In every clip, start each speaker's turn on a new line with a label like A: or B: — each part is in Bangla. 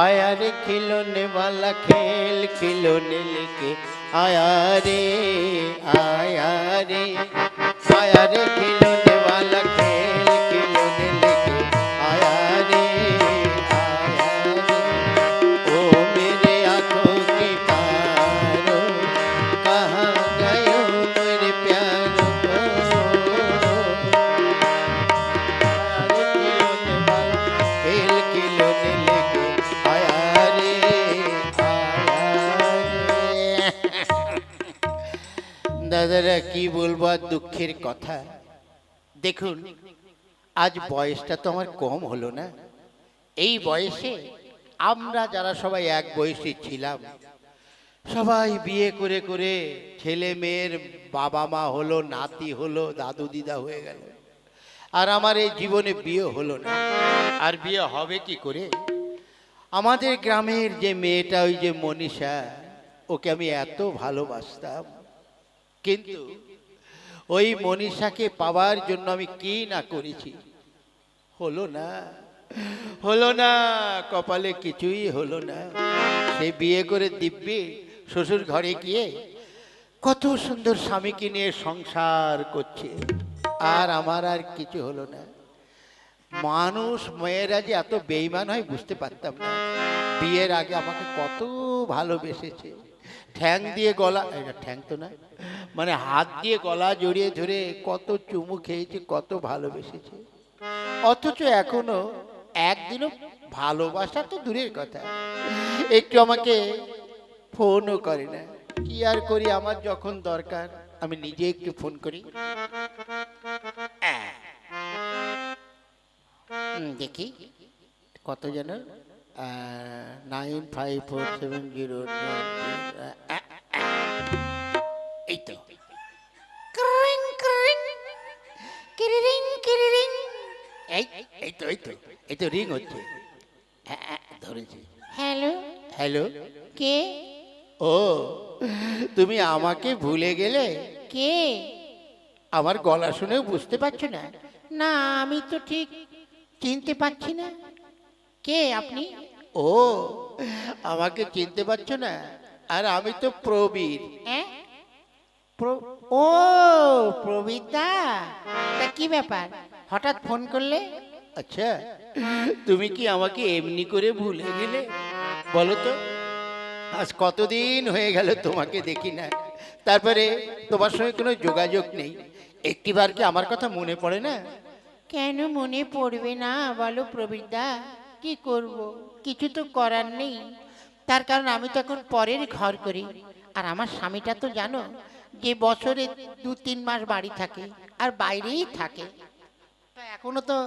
A: आया रे खिलौने वाला खेल खिलौने लेके आया रे आया रे आया रे खिलौने দাদারা কি বলব আর দুঃখের কথা? দেখুন, আজ বয়সটা তো আমার কম হলো না। এই বয়সে আমরা যারা সবাই এক বয়সী ছিলাম, সবাই বিয়ে করে করে ছেলে মেয়ের বাবা মা হলো, নাতি হলো, দাদু দিদা হয়ে গেল। আর আমার এই জীবনে বিয়ে হলো না। আর বিয়ে হবে কি করে? আমাদের গ্রামের যে মেয়েটা, ওই যে মনীষা, ওকে আমি এত ভালোবাসতাম। কিন্তু ওই মনীষাকে পাওয়ার জন্য আমি কি না করেছি? হলো না হলো না, কপালে কিছুই হলো না। সে বিয়ে করে দিব্যি শ্বশুর ঘরে গিয়ে কত সুন্দর স্বামীকে নিয়ে সংসার করছে। আর আমার আর কিছু হলো না। মানুষ, মেয়েরা যে এত বেইমান হয় বুঝতে পারতাম না। বিয়ের আগে আমাকে কত ভালোবেসেছে। ঠ্যাং দিয়ে গলা এটা ঠ্যাং তো না মানে হাত দিয়ে গলা জড়িয়ে ধরে কত চুমু খেয়েছে কত ভালোবেসেছে। অথচ এখনও একদিনও ভালোবাসা তো দূরের কথা। একটু আমাকে ফোনও করে না। কি আর করি? আমার যখন দরকার আমি নিজে একটু ফোন করি। দেখি কত যেন nine five four seven zero এই তো এই এই তো এই এই তো রিং হচ্ছে হ্যাঁ, হ্যাঁ, ধরেছি
B: হ্যালো
A: হ্যালো
B: কে
A: ও তুমি আমাকে ভুলে গেলে
B: কে
A: আমার গলা শুনেও বুঝতে পারছ না
B: না আমি তো ঠিক চিনতে পারছি না কে আপনি
A: ও আমাকে চিনতে পারছ না? আর আমি তো প্রবীর
B: ও প্রবিতা? তা কি ব্যাপার? হঠাৎ ফোন করলে?
A: আচ্ছা তুমি কি আমাকে এমনি করে ভুলে গেলে? বলো তো। আজ কতদিন হয়ে গেল তোমাকে দেখি না। তারপরে তোমার সঙ্গে কোনো যোগাযোগ নেই। একটিবার কি আমার কথা মনে পড়ে না?
B: কেন মনে পড়বে না? বলো প্রবীরদা কি করব? কিছু তো করার নেই। তার কারণ আমি তো এখন পরের ঘর করি। আর আমার স্বামীটা তো জানো, যে বছরে দু তিন মাস বাড়ি থাকে আর বাইরেই থাকে। এখনও তো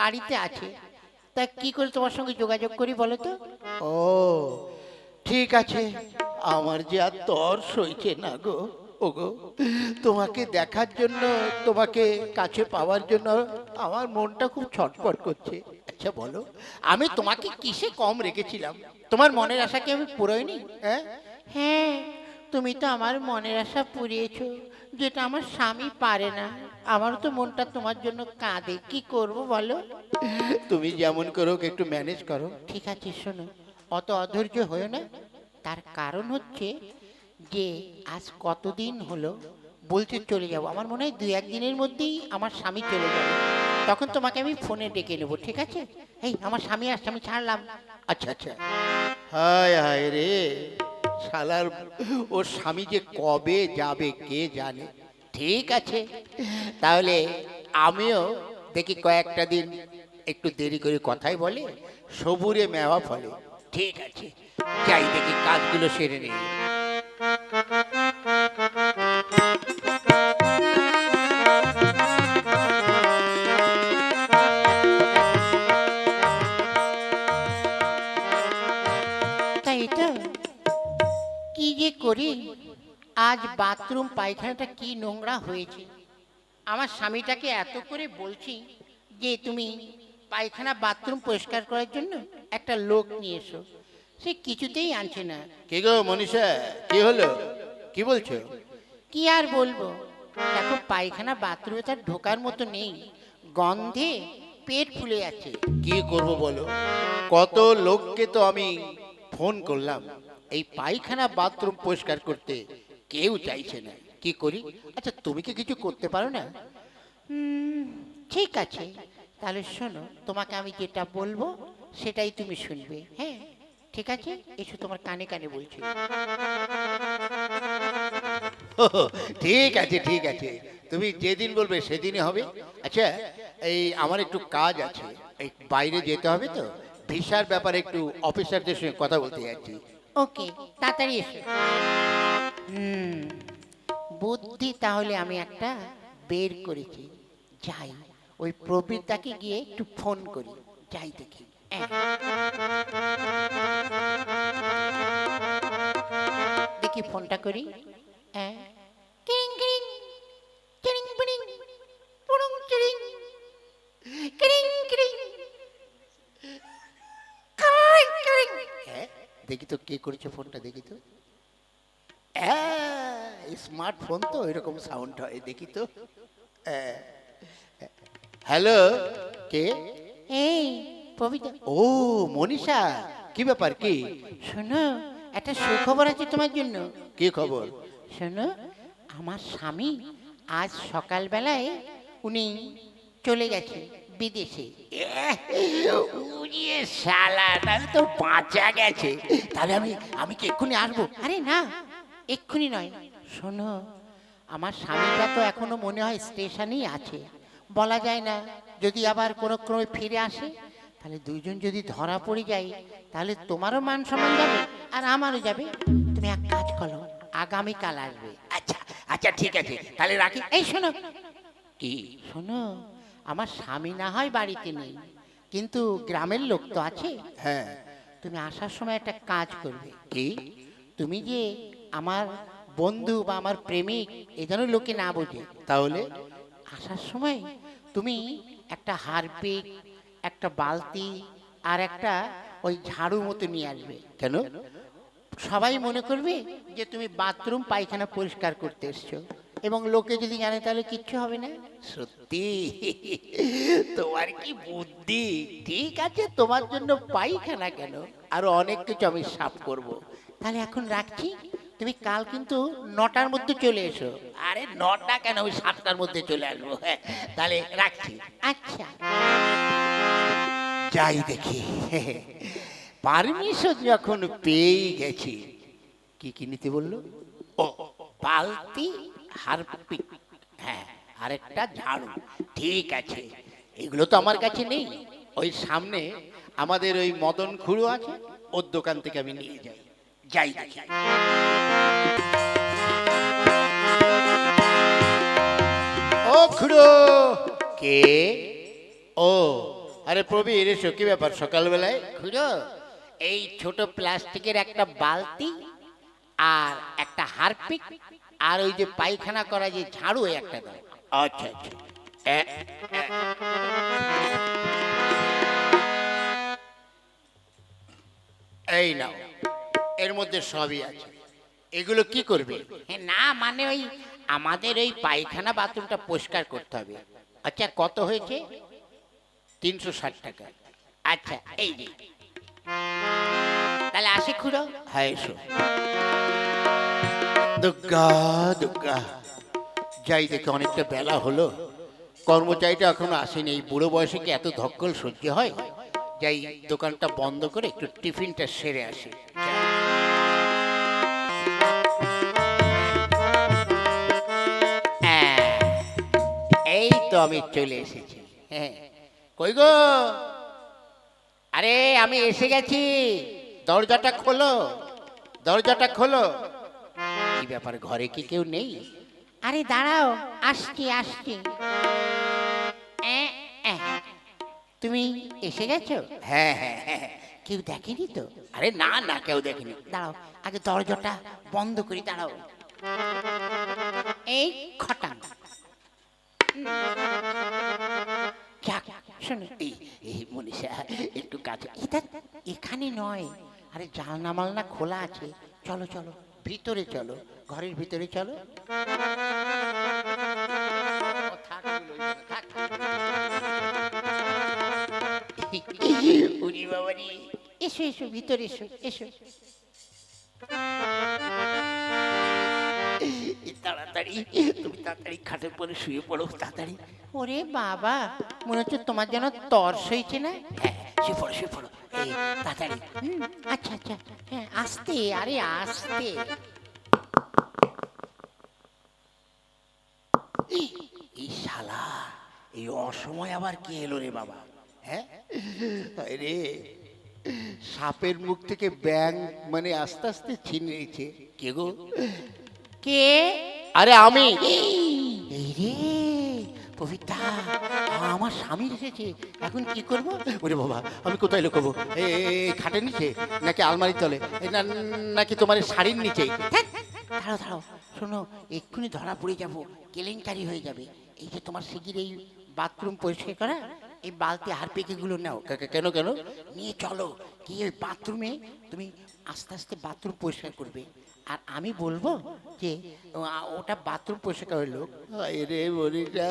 B: বাড়িতে আছে। তা কি করে তোমার সঙ্গে যোগাযোগ করি বলো তো?
A: ও, ঠিক আছে। আমার যে আর তর সইছে না গো। ওগো, তোমাকে দেখার জন্য, তোমাকে কাছে পাওয়ার জন্য আমার মনটা খুব ছটফট করছে। আচ্ছা বলো। আমি তোমাকে কিসে কম রেখেছিলাম? তোমার মনের আশা কি আমি পুরোইনি হ্যাঁ?
B: হ্যাঁ তুমি তো আমার মনের আশা পুড়িয়েছো যেটা আমার স্বামী পারে না। আমারও তো মনটা তোমার জন্য কাঁদে। কি করব বলো?
A: তুমি যেমন করো একটু ম্যানেজ করো।
B: ঠিক আছে শোনো। অত অধৈর্য হয়েও না। তার কারণ হচ্ছে যে আজ কতদিন হলো বলতে চলে যাব। আমার মনে হয় দুই একদিনের মধ্যেই আমার স্বামী চলে যাবে। তখন তোমাকে আমি ফোনে ডেকে নেব, ঠিক আছে? এই, আমার স্বামী আসছে, আমি ছাড়লাম।
A: আচ্ছা আচ্ছা। হায় হায় রে। শালার, ওর স্বামী যে কবে যাবে কে জানে? ঠিক আছে। তাহলে আমিও দেখি কয়েকটা দিন একটু দেরি করে কথাই বলে, সবুরে মেওয়া ফলে। ঠিক আছে। যাই দেখি কাজগুলো সেরে নেই।
B: আজ বাথরুম পায়খানাটা কি নোংরা হয়েছে? আমার স্বামীটাকে এত করে বলছি যে তুমি পায়খানা বাথরুম পরিষ্কার করার জন্য একটা লোক নিয়ে এসো। সে কিছুতেই আনছে না।
A: কে গো মনীষা? কি হলো? কি বলছো?
B: কি আর বলব? দেখো পায়খানা বাথরুমে তার ঢোকার মতো নেই। গন্ধে পেট ফুলে যাচ্ছে।
A: কি করব বলো? কত লোককে তো আমি ফোন করলাম। এই পায়খানা বাথরুম পরিষ্কার করতে। কেউ চাইছে না। কি করি? আচ্ছা তুমি কি কিছু করতে পারো না?
B: ঠিক আছে। তাহলে শোনো তোমাকে আমি যেটা বলব সেটাই তুমি শুনবে হ্যাঁ? ঠিক আছে? এসো তোমার কানে কানে বলছি।
A: ঠিক আছে ঠিক আছে। তুমি যেদিন বলবে সেদিনই হবে। আচ্ছা এই আমার একটু কাজ আছে। এই বাইরে যেতে হবে তো। ভিসার ব্যাপারে একটু অফিসারদের সঙ্গে কথা বলতে যাচ্ছি।
B: ওকে তাড়াতাড়ি এসো। বুদ্ধি তাহলে আমি একটা বের করেছি যাই। ওই প্রবৃত্তাকে গিয়ে একটু ফোন করি, যাই দেখি। দেখি ফোনটা কিরিং। হ্যাঁ
A: দেখি তো কে করেছে ফোনটা, দেখি তো। স্মার্টফোন তো এরকম সাউন্ড হয় দেখি তো। হ্যালো কে?
B: এই কবিতা
A: ও মনীষা কি ব্যাপার কি?
B: শোনো একটা সুখবর আছে তোমার জন্য।
A: কি খবর?
B: শোনো আমার স্বামী আজ সকালবেলায় উনি চলে গেছে বিদেশে।
A: উড়িয়ে শালা তাহলে তো বাঁচা গেছে। তাহলে আমি আমি কি এক্ষুনি আসব?
B: আরে না এক্ষুনি নয়। শোনো আমার স্বামীটা তো এখনও মনে হয় স্টেশনেই আছে। বলা যায় না যদি আবার কোনো ক্রমে ফিরে আসে তাহলে দুইজন যদি ধরা পড়ে যায় তাহলে তোমারও মান সম্মান যাবে আর আমারও যাবে। তুমি এক কাজ করো আগামীকাল আসবে।
A: আচ্ছা আচ্ছা ঠিক আছে তাহলে রাখি।
B: এই শোনো।
A: কি?
B: শোনো আমার স্বামী না হয় বাড়িতে নেই কিন্তু গ্রামের লোক তো আছে।
A: হ্যাঁ।
B: তুমি আসার সময় একটা কাজ করবে।
A: কি?
B: তুমি যে আমার বন্ধু বা আমার প্রেমিক, এ যেন লোকে না বোঝে।
A: তাহলে
B: আসার সময় তুমি একটা হারপিক, একটা বালতি আর একটা ওই ঝাড়ু মতো নিয়ে আসবে।
A: কেন?
B: সবাই মনে করবে যে তুমি বাথরুম, পায়খানা পরিষ্কার করতে এসছো। এবং লোকে যদি জানে তাহলে কিচ্ছু হবে না।
A: সত্যি? তোমার কি বুদ্ধি? ঠিক আছে, তোমার জন্য পাইখানা কেন? আরও অনেক কিছু আমি সাফ করব।
B: তাহলে এখন রাখছি। তুমি কাল কিন্তু নটার মধ্যে চলে এসো।
A: আরে নটা কেন? ওই সাতটার মধ্যে চলে আসব। হ্যাঁ, তাহলে রাখছি।
B: আচ্ছা।
A: যাই দেখি। পারমিশন যখন পেয়ে গেছি কি কি নিতে বলল? ও বালতি হারপিক। হ্যাঁ আরেকটা ঝাড়ু। ঠিক আছে। এগুলো তো আমার কাছে নেই। ওই সামনে আমাদের ওই মদন খুঁড়ো আছে ওর দোকান থেকে আমি নিয়ে যাই। যাই দেখি ও খুড়ো কে ও আরে প্রবীর এসো কি ব্যাপার সকালবেলায়
B: খুড়ো এই ছোট প্লাস্টিকের একটা বালতি আর একটা হারপিক আর ওই যে পায়খানা করা যে ঝাড়ু একটা দাও।
A: আচ্ছা আচ্ছা। এই নাও। এর মধ্যে সবই আছে। এগুলো কি করবে?
B: হ্যাঁ, না মানে ওই আমাদের ওই পায়খানা বাথরুমটা পরিষ্কার করতে হবে।
A: আচ্ছা কত হয়েছে? তিনশো ষাট টাকা।
B: আচ্ছা এই যে। তাহলে আসি খুড়ো।
A: হ্যাঁ এসো। দুর্গা দুর্গা যাই দেখে অনেকটা বেলা হলো। কর্মচারীটা এখনও আসেনি। এই বুড়ো বয়সে কি এত ধক্কল সহ্য হয়? যাই দোকানটা বন্ধ করে একটু টিফিনটা সেরে আসি। তো আমি চলে এসেছি। হ্যাঁ। কই গো? আরে আমি এসে গেছি। দরজাটা খোলো। দরজাটা খোলো। কি ব্যাপার ঘরে কি কেউ নেই?
B: আরে দাঁড়াও। আসছি আসছি। তুমি এসে গেছো?
A: হ্যাঁ হ্যাঁ হ্যাঁ।
B: কেউ দেখেনি তো?
A: আরে না না কেউ দেখেনি।
B: দাঁড়াও আগে দরজাটা বন্ধ করি দাঁড়াও। এই খটাং। শোনো
A: এই এই মনীষা একটু কাছে
B: এটা এখানে নয়। আরে জালনা মালনা খোলা আছে। চলো চলো ভিতরে চলো। ঘরের ভিতরে চলো।
A: উরি বাবা
B: এসো এসো ভিতরে এসো এসো।
A: তাড়াতাড়ি তুমি তাড়াতাড়ি খাটের পরে শুয়ে পড়ো তাড়াতাড়ি।
B: ওরে বাবা মনে হচ্ছে তোমার যেন তর্স হয়েছে না?
A: হ্যাঁ শুয়ে পড়ো শুয়ে পড়ো। এই তাড়াতাড়ি।
B: হুম, আচ্ছা আচ্ছা হ্যাঁ আস্তে আরে আস্তে।
A: এই শালা এই অসময় আবার কে এলো রে বাবা? হ্যাঁ? রে সাপের মুখ থেকে ব্যাং মানে আস্তে আস্তে ছিনে নিয়েছে। কে গো?
B: কে?
A: আরে আমি।
B: এই রে পবিত্রা আমার স্বামী এসেছে। এখন কি করব?
A: ওরে বাবা আমি কোথায় লুকাবো? এই খাটের নিচে? নাকি আলমারির তলে? না নাকি তোমার শাড়ির নিচে?
B: দাঁড়াও দাঁড়াও। শোনো এক্ষুনি ধরা পড়ে যাব। কেলেঙ্কারি হয়ে যাবে। এই যে তোমার শিগির এই বাথরুম পরিষ্কার করা এই বালতি হারপিকেগুলো নাও।
A: কেন কেন?
B: নিয়ে চলো। গিয়ে ওই বাথরুমে তুমি আস্তে আস্তে বাথরুম পরিষ্কার করবে। আর আমি বলব যে ওটা বাথরুম পরিষ্কার
A: হায় রে মরিটা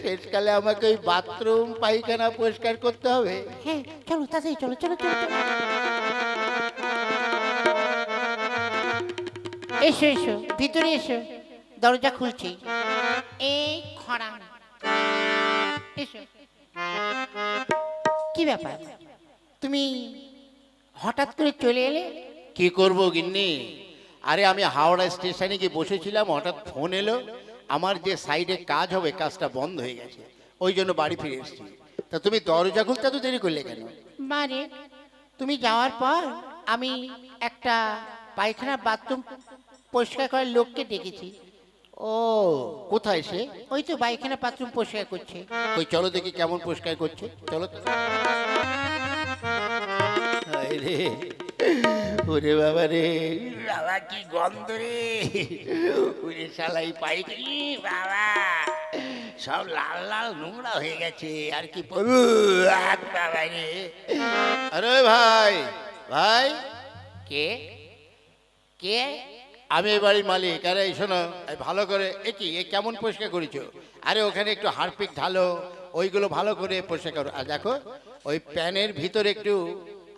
A: শেষকালে আমাকে ওই বাথরুম পায়খানা পরিষ্কার করতে হবে।
B: হ্যাঁ চলো তাড়াতাড়ি চলো চলো চলো। এসো এসো ভিতরে এসো দরজা খুলছি। এই খরা। এসো। কি ব্যাপার? তুমি হঠাৎ করে চলে এলে?
A: কি করব গিন্নি? আরে আমি হাওড়া স্টেশনে গিয়ে বসেছিলাম হঠাৎ ফোন এলো আমার যে সাইডে কাজ হবে কাজটা বন্ধ হয়ে গেছে ওই জন্য বাড়ি ফিরে এসেছি। তা তুমি দরজা খুলতে তো দেরি করলে কেন?
B: মানে তুমি যাওয়ার পর আমি একটা পায়খানা বাথরুম পরিষ্কার করার লোককে ডেকেছি
A: ও কোথায় সে?
B: ওই তো পায়খানা বাথরুম পরিষ্কার করছে।
A: ওই চলো দেখি কেমন পরিষ্কার করছে চলো তো। রে। ওরে বাবা রে বাবা কি গন্ধ রে। ওরে শালাই পাইকারি বাবা। সব লাল লাল নোংরা হয়ে গেছে আর কি বাবা রে। আরে ভাই ভাই।
B: কে? কে?
A: আমি এই বাড়ির মালিক আরে এই শোনো ভালো করে এ কি এ কেমন পরিষ্কার করেছ? আরে ওখানে একটু হারপিক ঢালো ওইগুলো ভালো করে পরিষ্কার করো। আর দেখো ওই প্যানের ভিতরে একটু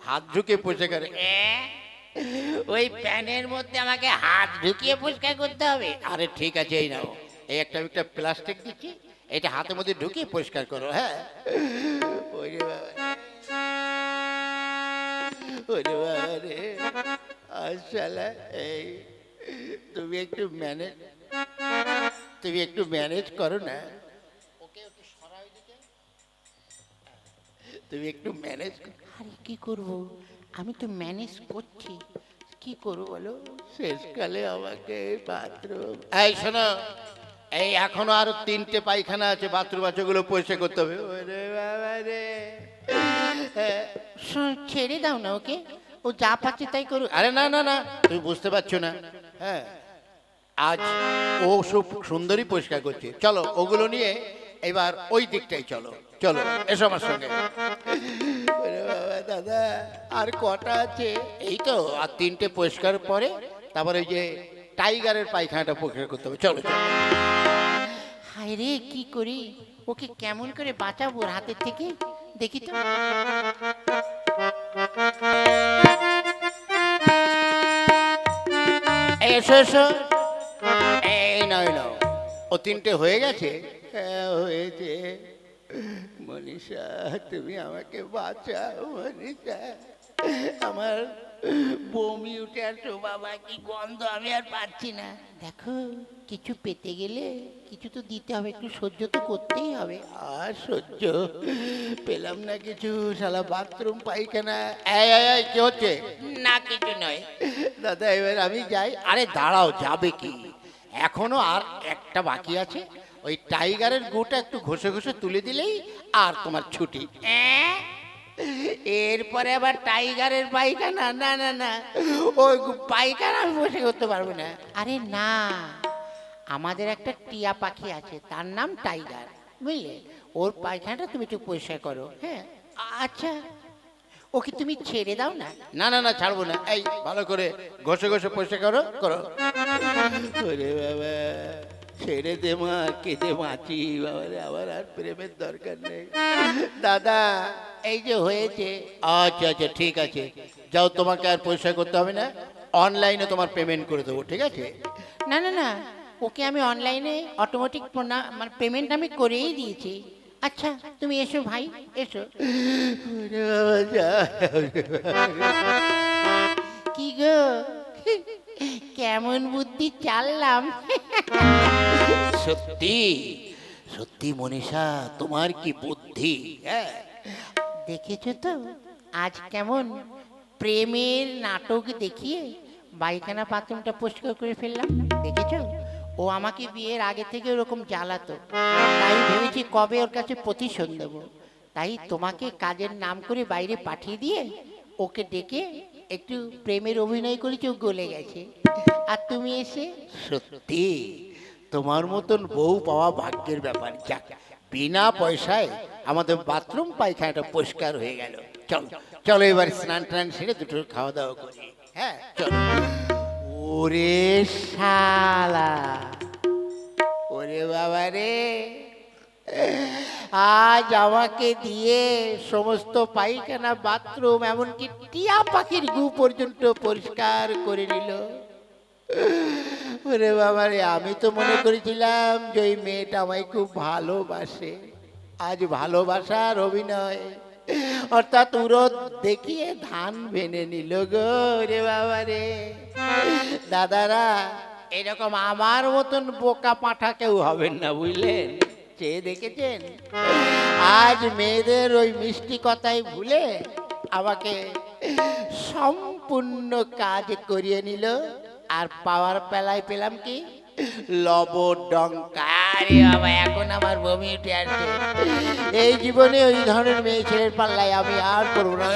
A: হাত ঢুকে পরিষ্কার করে?
B: ওই প্যানের মধ্যে আমাকে হাত ঢুকিয়ে পরিষ্কার করতে হবে।
A: আরে ঠিক আছে এই নাও। এই একটা একটা প্লাস্টিক দিচ্ছি এটা হাতের মধ্যে ঢুকিয়ে পরিষ্কার করো হ্যাঁ? ওরে বাবা। ওরে বাবা রে এই তুমি একটু ম্যানেজ তুমি একটু ম্যানেজ করো না। তুমি একটু ম্যানেজ
B: আরে কি করব? আমি তো ম্যানেজ করছি। কি করব বলো?
A: শেষকালে আমাকে বাথরুম এই শোনো এই এখনও আরও তিনটে পায়খানা আছে বাথরুম আছে ওগুলো পরিষ্কার করতে হবে। ওরে বাবা রে।
B: ছেড়ে দাও না ওকে। ও যা পাচ্ছে তাই করুক।
A: আরে না না না তুমি বুঝতে পারছ না। হ্যাঁ আজ ও সব সুন্দরী পরিষ্কার করছে। চলো ওগুলো নিয়ে এবার ওই দিকটাই চলো। চলো এসো আমার সঙ্গে। দাদা আর কটা আছে? এই তো আর তিনটে পরিষ্কার পরে তারপর ওই যে টাইগারের পায়খানাটা পরিষ্কার করতে হবে। চলো
B: হায় রে কি করি? ওকে কেমন করে বাঁচাবো হাতের থেকে? দেখি তো।
A: এসো এসো। এই নয় নাও। ও তিনটে হয়ে গেছে? হয়েছে। মনীষা তুমি আমাকে বাঁচাও মনীষা। আমার বমি উঠে আসো বাবা কি গন্ধ আমি আর পাচ্ছি না।
B: দেখো কিছু পেতে গেলে কিছু তো দিতে হবে একটু সহ্য তো করতেই হবে।
A: আর সহ্য? পেলাম না কিছু শালা বাথরুম পায়খানা। এই এই, এই কি হচ্ছে?
B: না কিছু নয়।
A: দাদা এবার আমি যাই। আরে দাঁড়াও যাবে কি? এখনও আর একটা বাকি আছে। ওই টাইগারের গুটা একটু ঘষে ঘষে তুলে দিলেই আর তোমার ছুটি?
B: এরপরে আবার টাইগারের পায়খানা না না না
A: ওই
B: পায়খানা আমি বসে করতে পারব না। আরে না আমাদের একটা টিয়া পাখি আছে তার নাম টাইগার বুঝলে? ওর পায়খানাটা তুমি একটু পরিষ্কার করো হ্যাঁ? আচ্ছা ওকে তুমি ছেড়ে দাও না?
A: না না না ছাড়বো না। এই ভালো করে ঘষে ঘষে পরিষ্কার করো করো। বাবা। ছেড়ে দে মা কেঁদে বাঁচি বাবারে আবার আর প্রেমের দরকার নেই। দাদা এই যে হয়েছে। আচ্ছা আচ্ছা ঠিক আছে। যাও তোমাকে আর পয়সা করতে হবে না। অনলাইনে তোমার পেমেন্ট করে দেবো ঠিক আছে?
B: না না না। ওকে আমি অনলাইনে অটোমেটিক মানে পেমেন্ট আমি করেই দিয়েছি। আচ্ছা তুমি এসো ভাই এসো। কি গো? কেমন বুদ্ধি চাললাম।
A: সত্যি সত্যি মনীষা তোমার কি বুদ্ধি? হ্যাঁ।
B: দেখেছ তো? আজ কেমন প্রেমের নাটক দেখিয়ে বাইখানা বাথরুমটা পরিষ্কার করে ফেললাম। দেখেছ? ও আমাকে বিয়ের আগে থেকে ওরকম জ্বালাতো। তাই ভেবেছি কবে ওর কাছে প্রতিশোধ নেব। তাই তোমাকে কাজের নাম করে বাইরে পাঠিয়ে দিয়ে ওকে ডেকে একটু প্রেমের অভিনয় করেছি ও গলে গেছে। আর তুমি এসে,
A: সত্যি, তোমার মতন বউ পাওয়া ভাগ্যের ব্যাপার। যাক, বিনা পয়সায় আমাদের বাথরুম পায়খানাটা পরিষ্কার হয়ে গেল। চলো চলো এবার স্নান টান সেরে দুটো খাওয়া দাওয়া করি। হ্যাঁ চলো। ওরে শালা, ওরে বাবা রে আজ আমাকে দিয়ে সমস্ত পায়খানা, বাথরুম, এমনকি টিয়া পাখির গু পর্যন্ত পরিষ্কার করে নিল। ওরে বাবা রে আমি তো মনে করেছিলাম যে ওই মেয়েটা আমায় খুব ভালোবাসে। আজ ভালোবাসার অভিনয়। অর্থাৎ উরো দেখিয়ে ধান ভেনে নিল গো রে বাবা রে দাদারা, এরকম আমার মতন বোকা পাঠা কেউ হবেন না, বুঝলেন? চেয়ে দেখেছেন? আজ মেয়েদের ওই মিষ্টি কথাই ভুলে আমাকে সম্পূর্ণ কাজ করিয়ে নিল। আর পাওয়ার পেলায় পেলাম কি? লবডঙ্কা আরে এখন আমার বমি উঠে আসছে। এই জীবনে ওই ধরনের মেয়ে ছেলের পাল্লায় আমি আর করব না।